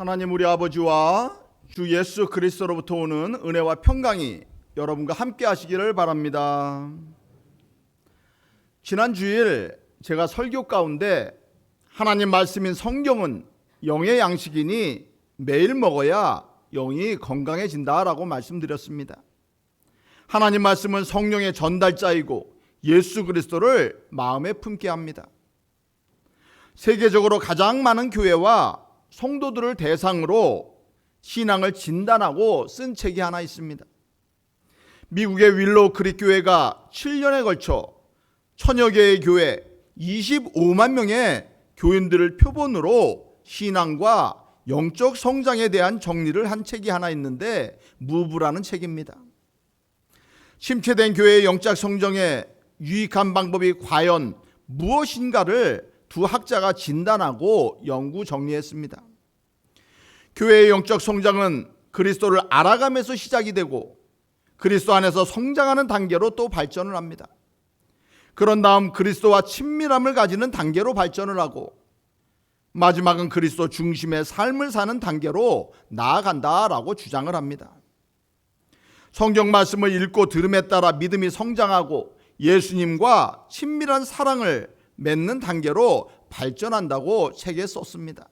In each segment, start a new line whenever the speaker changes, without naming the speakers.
하나님 우리 아버지와 주 예수 그리스도로부터 오는 은혜와 평강이 여러분과 함께 하시기를 바랍니다. 지난 주일 제가 설교 가운데 하나님 말씀인 성경은 영의 양식이니 매일 먹어야 영이 건강해진다라고 말씀드렸습니다. 하나님 말씀은 성령의 전달자이고 예수 그리스도를 마음에 품게 합니다. 세계적으로 가장 많은 교회와 성도들을 대상으로 신앙을 진단하고 쓴 책이 하나 있습니다. 미국의 윌로우 크릭 교회가 7년에 걸쳐 천여 개의 교회 25만 명의 교인들을 표본으로 신앙과 영적 성장에 대한 정리를 한 책이 하나 있는데 무브라는 책입니다. 침체된 교회의 영적 성장에 유익한 방법이 과연 무엇인가를 두 학자가 진단하고 연구 정리했습니다. 교회의 영적 성장은 그리스도를 알아가면서 시작이 되고 그리스도 안에서 성장하는 단계로 또 발전을 합니다. 그런 다음 그리스도와 친밀함을 가지는 단계로 발전을 하고 마지막은 그리스도 중심의 삶을 사는 단계로 나아간다라고 주장을 합니다. 성경 말씀을 읽고 들음에 따라 믿음이 성장하고 예수님과 친밀한 사랑을 맺는 단계로 발전한다고 책에 썼습니다.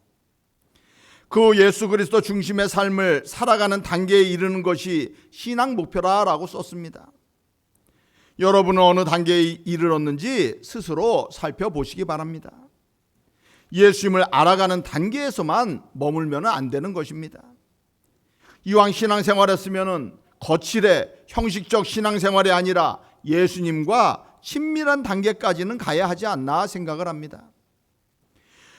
그 예수 그리스도 중심의 삶을 살아가는 단계에 이르는 것이 신앙 목표라라고 썼습니다. 여러분은 어느 단계에 이르렀는지 스스로 살펴보시기 바랍니다. 예수님을 알아가는 단계에서만 머물면 안 되는 것입니다. 이왕 신앙생활 했으면은 거칠의 형식적 신앙생활이 아니라 예수님과 친밀한 단계까지는 가야 하지 않나 생각을 합니다.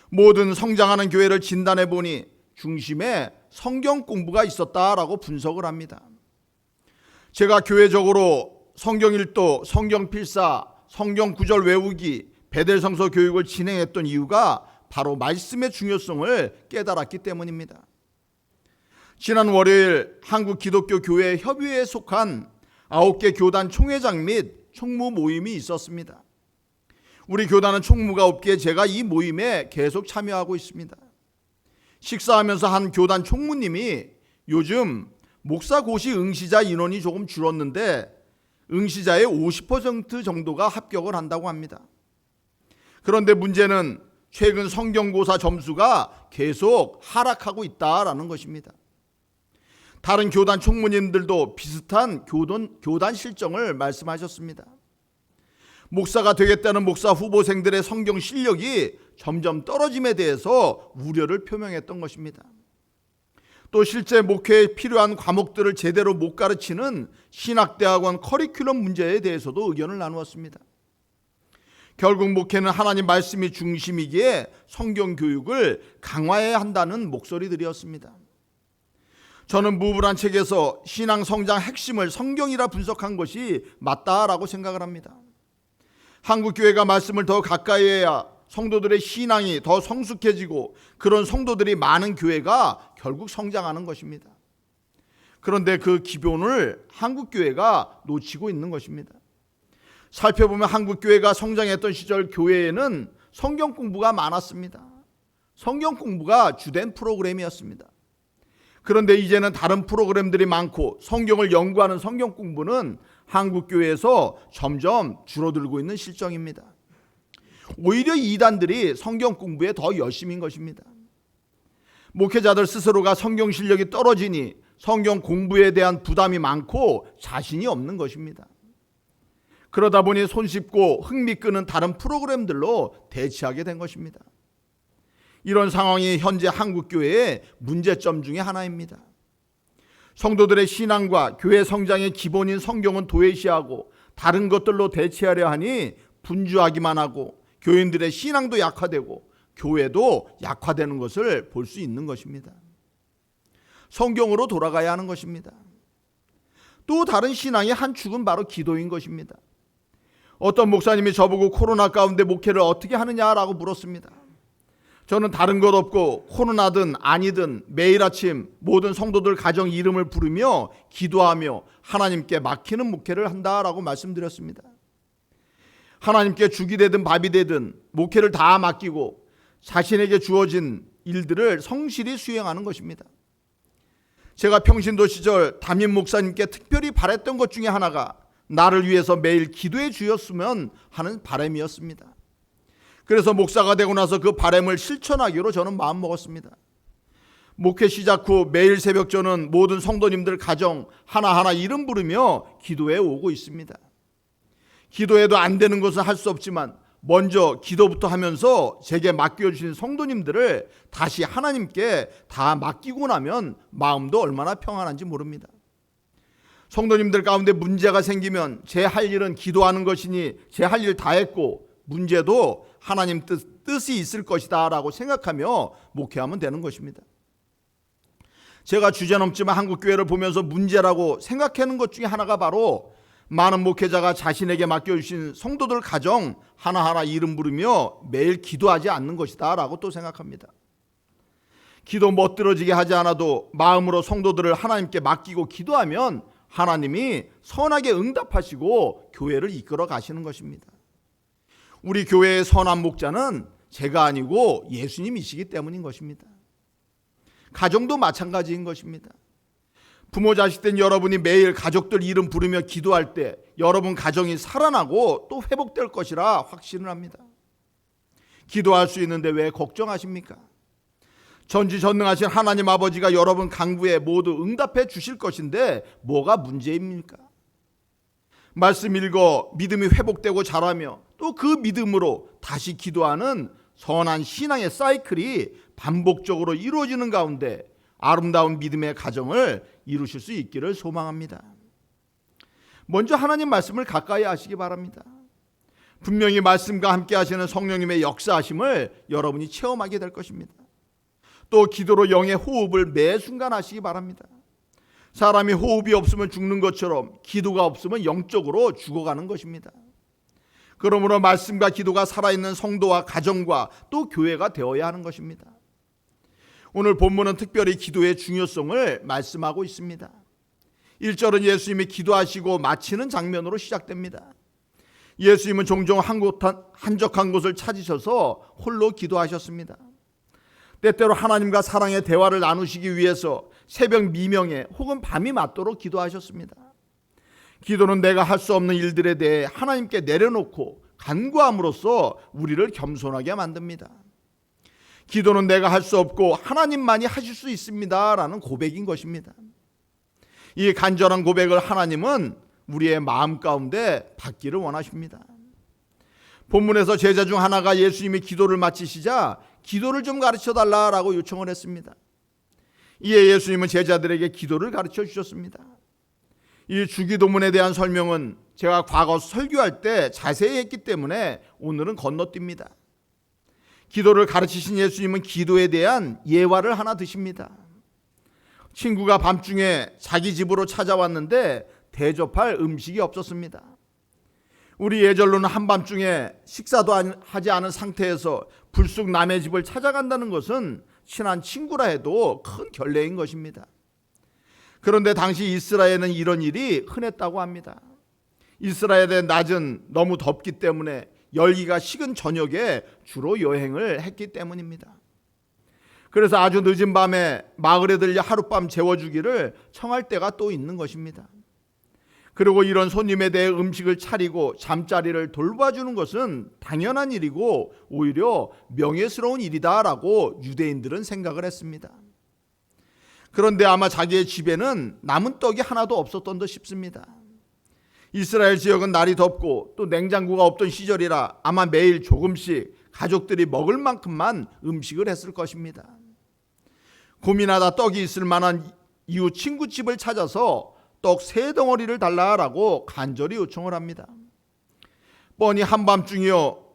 모든 성장하는 교회를 진단해 보니 중심에 성경 공부가 있었다라고 분석을 합니다. 제가 교회적으로 성경 일도, 성경 필사, 성경 구절 외우기, 베델 성서 교육을 진행했던 이유가 바로 말씀의 중요성을 깨달았기 때문입니다. 지난 월요일 한국 기독교 교회 협의회에 속한 아홉 개 교단 총회장 및 총무 모임이 있었습니다. 우리 교단은 총무가 없기에 제가 이 모임에 계속 참여하고 있습니다. 식사하면서 한 교단 총무님이 요즘 목사 고시 응시자 인원이 조금 줄었는데 응시자의 50% 정도가 합격을 한다고 합니다. 그런데 문제는 최근 성경고사 점수가 계속 하락하고 있다라는 것입니다. 다른 교단 총무님들도 비슷한 교단, 교단 실정을 말씀하셨습니다. 목사가 되겠다는 목사 후보생들의 성경 실력이 점점 떨어짐에 대해서 우려를 표명했던 것입니다. 또 실제 목회에 필요한 과목들을 제대로 못 가르치는 신학대학원 커리큘럼 문제에 대해서도 의견을 나누었습니다. 결국 목회는 하나님 말씀이 중심이기에 성경 교육을 강화해야 한다는 목소리들이었습니다. 저는 무브란 책에서 신앙 성장 핵심을 성경이라 분석한 것이 맞다라고 생각을 합니다. 한국 교회가 말씀을 더 가까이 해야 성도들의 신앙이 더 성숙해지고 그런 성도들이 많은 교회가 결국 성장하는 것입니다. 그런데 그 기본을 한국 교회가 놓치고 있는 것입니다. 살펴보면 한국 교회가 성장했던 시절 교회에는 성경 공부가 많았습니다. 성경 공부가 주된 프로그램이었습니다. 그런데 이제는 다른 프로그램들이 많고 성경을 연구하는 성경 공부는 한국 교회에서 점점 줄어들고 있는 실정입니다. 오히려 이단들이 성경 공부에 더 열심인 것입니다. 목회자들 스스로가 성경 실력이 떨어지니 성경 공부에 대한 부담이 많고 자신이 없는 것입니다. 그러다 보니 손쉽고 흥미 끄는 다른 프로그램들로 대치하게 된 것입니다. 이런 상황이 현재 한국 교회의 문제점 중의 하나입니다. 성도들의 신앙과 교회 성장의 기본인 성경은 도외시하고 다른 것들로 대체하려 하니 분주하기만 하고 교인들의 신앙도 약화되고 교회도 약화되는 것을 볼 수 있는 것입니다. 성경으로 돌아가야 하는 것입니다. 또 다른 신앙의 한 축은 바로 기도인 것입니다. 어떤 목사님이 저보고 코로나 가운데 목회를 어떻게 하느냐라고 물었습니다. 저는 다른 것 없고 코로나든 아니든 매일 아침 모든 성도들 가정 이름을 부르며 기도하며 하나님께 맡기는 목회를 한다라고 말씀드렸습니다. 하나님께 죽이 되든 밥이 되든 목회를 다 맡기고 자신에게 주어진 일들을 성실히 수행하는 것입니다. 제가 평신도 시절 담임 목사님께 특별히 바랬던 것 중에 하나가 나를 위해서 매일 기도해 주었으면 하는 바람이었습니다. 그래서 목사가 되고 나서 그 바람을 실천하기로 저는 마음 먹었습니다. 목회 시작 후 매일 새벽 저는 모든 성도님들 가정 하나하나 이름 부르며 기도해 오고 있습니다. 기도해도 안 되는 것은 할 수 없지만 먼저 기도부터 하면서 제게 맡겨주신 성도님들을 다시 하나님께 다 맡기고 나면 마음도 얼마나 평안한지 모릅니다. 성도님들 가운데 문제가 생기면 제 할 일은 기도하는 것이니 제 할 일 다 했고 문제도 하나님 뜻, 뜻이 있을 것이다 라고 생각하며 목회하면 되는 것입니다. 제가 주제넘지만 한국교회를 보면서 문제라고 생각하는 것 중에 하나가 바로 많은 목회자가 자신에게 맡겨주신 성도들 가정 하나하나 이름 부르며 매일 기도하지 않는 것이다 라고 또 생각합니다. 기도 멋들어지게 하지 않아도 마음으로 성도들을 하나님께 맡기고 기도하면 하나님이 선하게 응답하시고 교회를 이끌어 가시는 것입니다. 우리 교회의 선한 목자는 제가 아니고 예수님이시기 때문인 것입니다. 가정도 마찬가지인 것입니다. 부모 자식 된 여러분이 매일 가족들 이름 부르며 기도할 때 여러분 가정이 살아나고 또 회복될 것이라 확신을 합니다. 기도할 수 있는데 왜 걱정하십니까? 전지전능하신 하나님 아버지가 여러분 강구에 모두 응답해 주실 것인데 뭐가 문제입니까? 말씀 읽어 믿음이 회복되고 자라며 또 그 믿음으로 다시 기도하는 선한 신앙의 사이클이 반복적으로 이루어지는 가운데 아름다운 믿음의 가정을 이루실 수 있기를 소망합니다. 먼저 하나님 말씀을 가까이 하시기 바랍니다. 분명히 말씀과 함께 하시는 성령님의 역사하심을 여러분이 체험하게 될 것입니다. 또 기도로 영의 호흡을 매 순간 하시기 바랍니다. 사람이 호흡이 없으면 죽는 것처럼 기도가 없으면 영적으로 죽어가는 것입니다. 그러므로 말씀과 기도가 살아있는 성도와 가정과 또 교회가 되어야 하는 것입니다. 오늘 본문은 특별히 기도의 중요성을 말씀하고 있습니다. 1절은 예수님이 기도하시고 마치는 장면으로 시작됩니다. 예수님은 종종 한적한 곳을 찾으셔서 홀로 기도하셨습니다. 때때로 하나님과 사랑의 대화를 나누시기 위해서 새벽 미명에 혹은 밤이 맞도록 기도하셨습니다. 기도는 내가 할 수 없는 일들에 대해 하나님께 내려놓고 간구함으로써 우리를 겸손하게 만듭니다. 기도는 내가 할 수 없고 하나님만이 하실 수 있습니다라는 고백인 것입니다. 이 간절한 고백을 하나님은 우리의 마음 가운데 받기를 원하십니다. 본문에서 제자 중 하나가 예수님이 기도를 마치시자 기도를 좀 가르쳐 달라라고 요청을 했습니다. 이에 예수님은 제자들에게 기도를 가르쳐 주셨습니다. 이 주기도문에 대한 설명은 제가 과거 설교할 때 자세히 했기 때문에 오늘은 건너뜁니다. 기도를 가르치신 예수님은 기도에 대한 예화를 하나 드십니다. 친구가 밤중에 자기 집으로 찾아왔는데 대접할 음식이 없었습니다. 우리 예절로는 한밤중에 식사도 하지 않은 상태에서 불쑥 남의 집을 찾아간다는 것은 친한 친구라 해도 큰 결례인 것입니다. 그런데 당시 이스라엘은 이런 일이 흔했다고 합니다. 이스라엘의 낮은 너무 덥기 때문에 열기가 식은 저녁에 주로 여행을 했기 때문입니다. 그래서 아주 늦은 밤에 마을에 들려 하룻밤 재워주기를 청할 때가 또 있는 것입니다. 그리고 이런 손님에 대해 음식을 차리고 잠자리를 돌봐주는 것은 당연한 일이고 오히려 명예스러운 일이다라고 유대인들은 생각을 했습니다. 그런데 아마 자기의 집에는 남은 떡이 하나도 없었던 듯 싶습니다. 이스라엘 지역은 날이 덥고 또 냉장고가 없던 시절이라 아마 매일 조금씩 가족들이 먹을 만큼만 음식을 했을 것입니다. 고민하다 떡이 있을 만한 이웃 친구 집을 찾아서 떡 세 덩어리를 달라라고 간절히 요청을 합니다. 뻔히 한밤중이요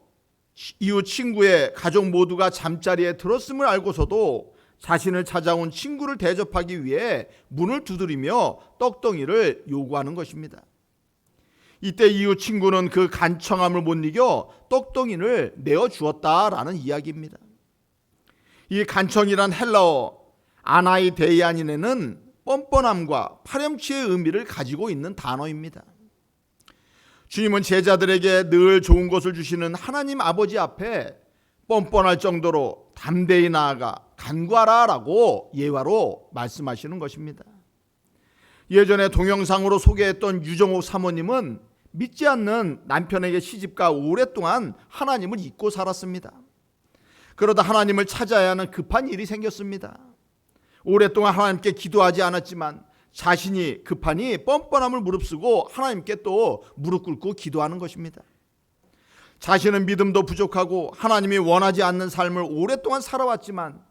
이웃 친구의 가족 모두가 잠자리에 들었음을 알고서도 자신을 찾아온 친구를 대접하기 위해 문을 두드리며 떡덩이를 요구하는 것입니다. 이때 이후 친구는 그 간청함을 못 이겨 떡덩이를 내어 주었다라는 이야기입니다. 이 간청이란 헬라어 아나이 데이아닌에는 뻔뻔함과 파렴치의 의미를 가지고 있는 단어입니다. 주님은 제자들에게 늘 좋은 것을 주시는 하나님 아버지 앞에 뻔뻔할 정도로 담대히 나아가 간과하라라고 예화로 말씀하시는 것입니다. 예전에 동영상으로 소개했던 유정옥 사모님은 믿지 않는 남편에게 시집가 오랫동안 하나님을 잊고 살았습니다. 그러다 하나님을 찾아야 하는 급한 일이 생겼습니다. 오랫동안 하나님께 기도하지 않았지만 자신이 급하니 뻔뻔함을 무릅쓰고 하나님께 또 무릎 꿇고 기도하는 것입니다. 자신은 믿음도 부족하고 하나님이 원하지 않는 삶을 오랫동안 살아왔지만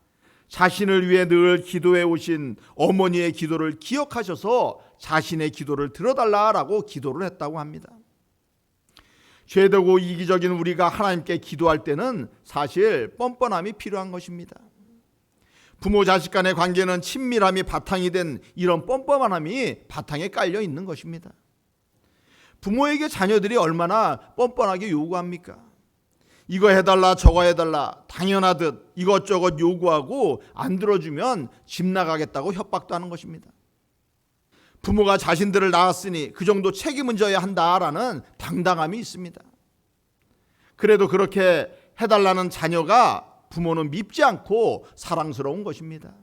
자신을 위해 늘 기도해 오신 어머니의 기도를 기억하셔서 자신의 기도를 들어달라라고 기도를 했다고 합니다. 죄되고 이기적인 우리가 하나님께 기도할 때는 사실 뻔뻔함이 필요한 것입니다. 부모 자식 간의 관계는 친밀함이 바탕이 된 이런 뻔뻔함이 바탕에 깔려 있는 것입니다. 부모에게 자녀들이 얼마나 뻔뻔하게 요구합니까? 이거 해달라 저거 해달라 당연하듯 이것저것 요구하고 안 들어주면 집 나가겠다고 협박도 하는 것입니다. 부모가 자신들을 낳았으니 그 정도 책임은 져야 한다라는 당당함이 있습니다. 그래도 그렇게 해달라는 자녀가 부모는 밉지 않고 사랑스러운 것입니다.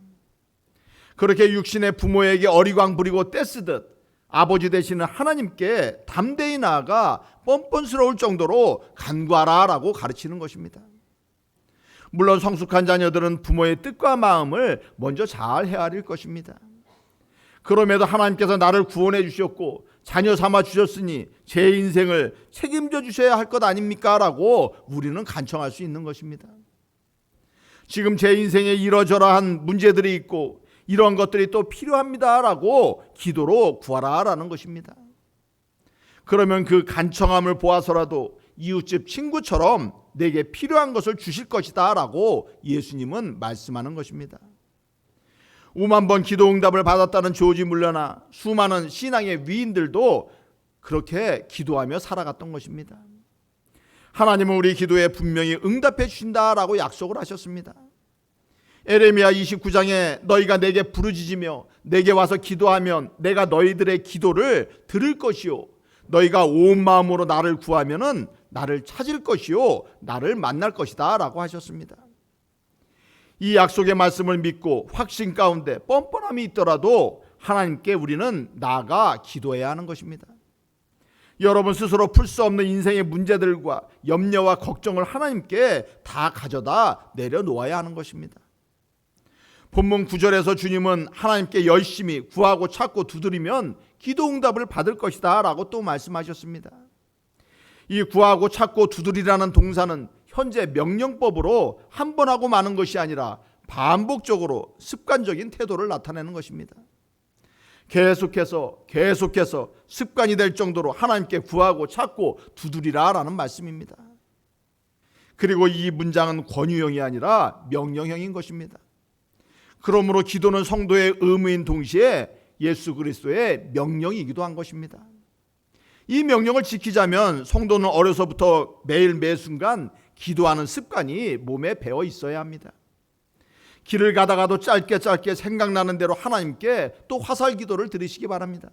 그렇게 육신의 부모에게 어리광 부리고 떼쓰듯 아버지 되시는 하나님께 담대히 나아가 뻔뻔스러울 정도로 간과라라고 가르치는 것입니다. 물론 성숙한 자녀들은 부모의 뜻과 마음을 먼저 잘 헤아릴 것입니다. 그럼에도 하나님께서 나를 구원해 주셨고 자녀 삼아 주셨으니 제 인생을 책임져 주셔야 할 것 아닙니까? 라고 우리는 간청할 수 있는 것입니다. 지금 제 인생에 이러저러한 문제들이 있고 이런 것들이 또 필요합니다라고 기도로 구하라라는 것입니다. 그러면 그 간청함을 보아서라도 이웃집 친구처럼 내게 필요한 것을 주실 것이다라고 예수님은 말씀하는 것입니다. 5만 번 기도 응답을 받았다는 조지 물러나 수많은 신앙의 위인들도 그렇게 기도하며 살아갔던 것입니다. 하나님은 우리 기도에 분명히 응답해 주신다라고 약속을 하셨습니다. 에레미야 29장에 너희가 내게 부르짖으며 내게 와서 기도하면 내가 너희들의 기도를 들을 것이요 너희가 온 마음으로 나를 구하면은 나를 찾을 것이요 나를 만날 것이다라고 하셨습니다. 이 약속의 말씀을 믿고 확신 가운데 뻔뻔함이 있더라도 하나님께 우리는 나아가 기도해야 하는 것입니다. 여러분 스스로 풀 수 없는 인생의 문제들과 염려와 걱정을 하나님께 다 가져다 내려놓아야 하는 것입니다. 본문 9절에서 주님은 하나님께 열심히 구하고 찾고 두드리면 기도 응답을 받을 것이다 라고 또 말씀하셨습니다. 이 구하고 찾고 두드리라는 동사는 현재 명령법으로 한 번 하고 마는 것이 아니라 반복적으로 습관적인 태도를 나타내는 것입니다. 계속해서 계속해서 습관이 될 정도로 하나님께 구하고 찾고 두드리라라는 말씀입니다. 그리고 이 문장은 권유형이 아니라 명령형인 것입니다. 그러므로 기도는 성도의 의무인 동시에 예수 그리스도의 명령이기도 한 것입니다. 이 명령을 지키자면 성도는 어려서부터 매일 매 순간 기도하는 습관이 몸에 배어 있어야 합니다. 길을 가다가도 짧게 짧게 생각나는 대로 하나님께 또 화살 기도를 드리시기 바랍니다.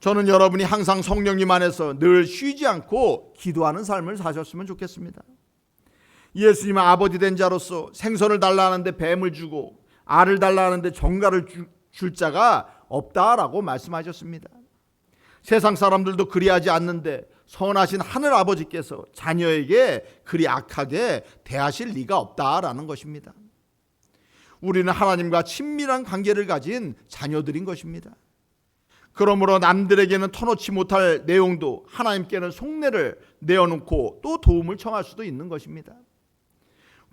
저는 여러분이 항상 성령님 안에서 늘 쉬지 않고 기도하는 삶을 사셨으면 좋겠습니다. 예수님은 아버지 된 자로서 생선을 달라 하는데 뱀을 주고 알을 달라 하는데 정갈을 주, 줄 자가 없다라고 말씀하셨습니다. 세상 사람들도 그리하지 않는데 선하신 하늘 아버지께서 자녀에게 그리 악하게 대하실 리가 없다라는 것입니다. 우리는 하나님과 친밀한 관계를 가진 자녀들인 것입니다. 그러므로 남들에게는 터놓지 못할 내용도 하나님께는 속내를 내어놓고 또 도움을 청할 수도 있는 것입니다.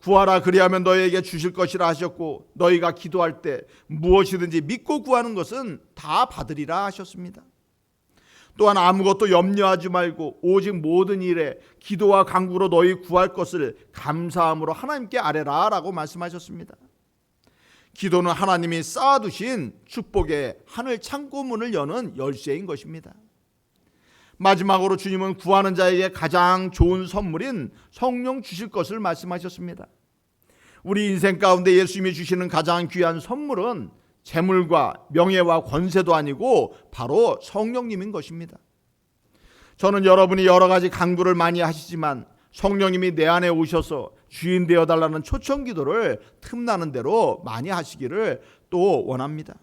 구하라 그리하면 너희에게 주실 것이라 하셨고 너희가 기도할 때 무엇이든지 믿고 구하는 것은 다 받으리라 하셨습니다. 또한 아무것도 염려하지 말고 오직 모든 일에 기도와 간구로 너희 구할 것을 감사함으로 하나님께 아뢰라라고 말씀하셨습니다. 기도는 하나님이 쌓아두신 축복의 하늘 창고문을 여는 열쇠인 것입니다. 마지막으로 주님은 구하는 자에게 가장 좋은 선물인 성령 주실 것을 말씀하셨습니다. 우리 인생 가운데 예수님이 주시는 가장 귀한 선물은 재물과 명예와 권세도 아니고 바로 성령님인 것입니다. 저는 여러분이 여러 가지 강구를 많이 하시지만 성령님이 내 안에 오셔서 주인 되어 달라는 초청 기도를 틈나는 대로 많이 하시기를 또 원합니다.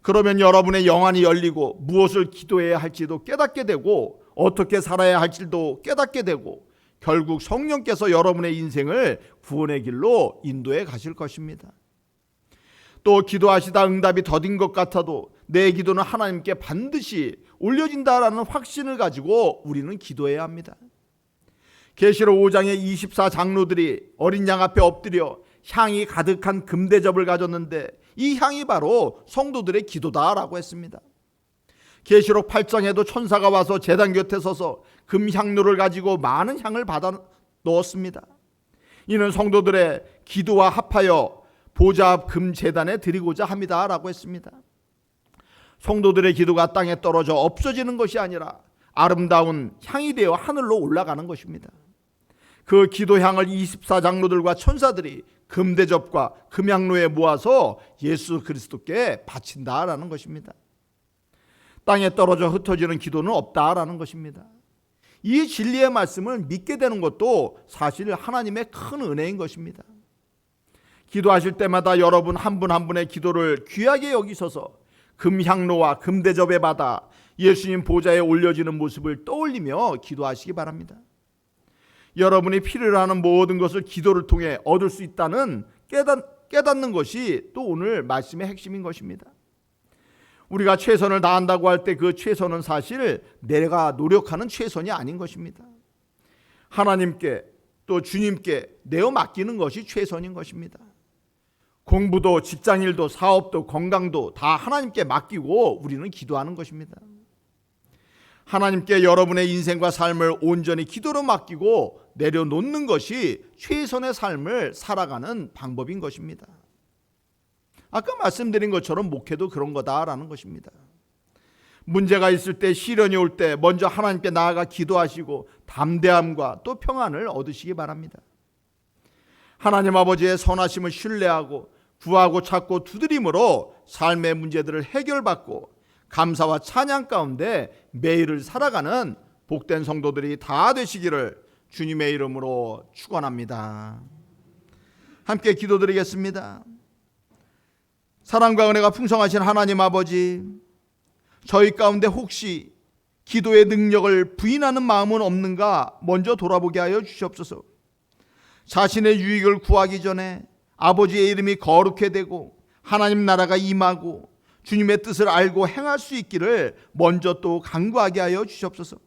그러면 여러분의 영안이 열리고 무엇을 기도해야 할지도 깨닫게 되고 어떻게 살아야 할지도 깨닫게 되고 결국 성령께서 여러분의 인생을 구원의 길로 인도해 가실 것입니다. 또 기도하시다 응답이 더딘 것 같아도 내 기도는 하나님께 반드시 올려진다라는 확신을 가지고 우리는 기도해야 합니다. 계시록 5장의 24 장로들이 어린 양 앞에 엎드려 향이 가득한 금대접을 가졌는데 이 향이 바로 성도들의 기도다라고 했습니다. 계시록 8장에도 천사가 와서 제단 곁에 서서 금향로를 가지고 많은 향을 받아 넣었습니다. 이는 성도들의 기도와 합하여 보좌 앞 금재단에 드리고자 합니다라고 했습니다. 성도들의 기도가 땅에 떨어져 없어지는 것이 아니라 아름다운 향이 되어 하늘로 올라가는 것입니다. 그 기도향을 24장로들과 천사들이 금대접과 금향로에 모아서 예수 그리스도께 바친다라는 것입니다. 땅에 떨어져 흩어지는 기도는 없다라는 것입니다. 이 진리의 말씀을 믿게 되는 것도 사실 하나님의 큰 은혜인 것입니다. 기도하실 때마다 여러분 한 분한 분의 기도를 귀하게 여기셔서 금향로와 금대접에 받아 예수님 보좌에 올려지는 모습을 떠올리며 기도하시기 바랍니다. 여러분이 필요로 하는 모든 것을 기도를 통해 얻을 수 있다는 깨닫, 깨닫는 것이 또 오늘 말씀의 핵심인 것입니다. 우리가 최선을 다한다고 할 때 그 최선은 사실 내가 노력하는 최선이 아닌 것입니다. 하나님께 또 주님께 내어 맡기는 것이 최선인 것입니다. 공부도 직장일도 사업도 건강도 다 하나님께 맡기고 우리는 기도하는 것입니다. 하나님께 여러분의 인생과 삶을 온전히 기도로 맡기고 내려놓는 것이 최선의 삶을 살아가는 방법인 것입니다. 아까 말씀드린 것처럼 목회도 그런 거다라는 것입니다. 문제가 있을 때 시련이 올 때 먼저 하나님께 나아가 기도하시고 담대함과 또 평안을 얻으시기 바랍니다. 하나님 아버지의 선하심을 신뢰하고 구하고 찾고 두드림으로 삶의 문제들을 해결받고 감사와 찬양 가운데 매일을 살아가는 복된 성도들이 다 되시기를 주님의 이름으로 축원합니다. 함께 기도드리겠습니다. 사랑과 은혜가 풍성하신 하나님 아버지, 저희 가운데 혹시 기도의 능력을 부인하는 마음은 없는가 먼저 돌아보게 하여 주시옵소서. 자신의 유익을 구하기 전에 아버지의 이름이 거룩해 되고 하나님 나라가 임하고 주님의 뜻을 알고 행할 수 있기를 먼저 또 간구하게 하여 주시옵소서.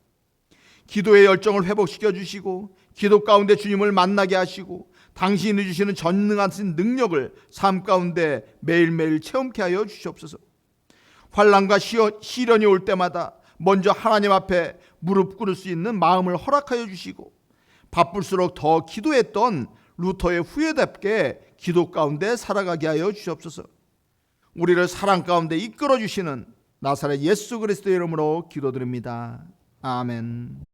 기도의 열정을 회복시켜 주시고 기도 가운데 주님을 만나게 하시고 당신이 주시는 전능하신 능력을 삶 가운데 매일매일 체험케 하여 주시옵소서. 환란과 시련이 올 때마다 먼저 하나님 앞에 무릎 꿇을 수 있는 마음을 허락하여 주시고 바쁠수록 더 기도했던 루터의 후예답게 기도 가운데 살아가게 하여 주시옵소서. 우리를 사랑 가운데 이끌어 주시는 나사렛 예수 그리스도의 이름으로 기도드립니다. 아멘.